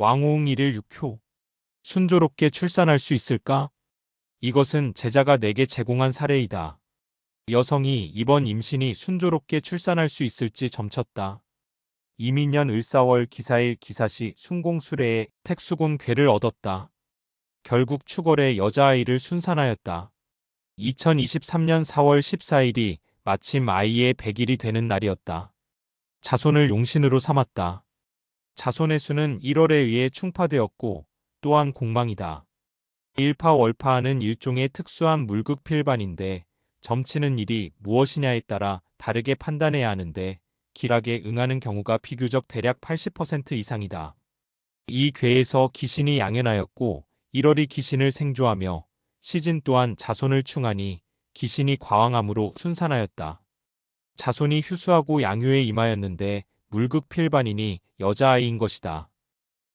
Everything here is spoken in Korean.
왕우웅 1일 6효. 순조롭게 출산할 수 있을까? 이것은 제자가 내게 제공한 사례이다. 여성이 이번 임신이 순조롭게 출산할 수 있을지 점쳤다. 이민년 을사월 기사일 기사시 순공수레에 택수곤 괴를 얻었다. 결국 추걸에 여자아이를 순산하였다. 2023년 4월 14일이 마침 아이의 100일이 되는 날이었다. 자손을 용신으로 삼았다. 자손의 수는 1월에 의해 충파되었고 또한 공망이다. 일파월파하는 일종의 특수한 물극 필반인데 점치는 일이 무엇이냐에 따라 다르게 판단해야 하는데 길하게 응하는 경우가 비교적 대략 80% 이상이다. 이 괴에서 기신이 양현하였고 1월이 기신을 생조하며 시진 또한 자손을 충하니 기신이 과왕함으로 순산하였다. 자손이 휴수하고 양효에 임하였는데 물극 필반이니 여자아이인 것이다.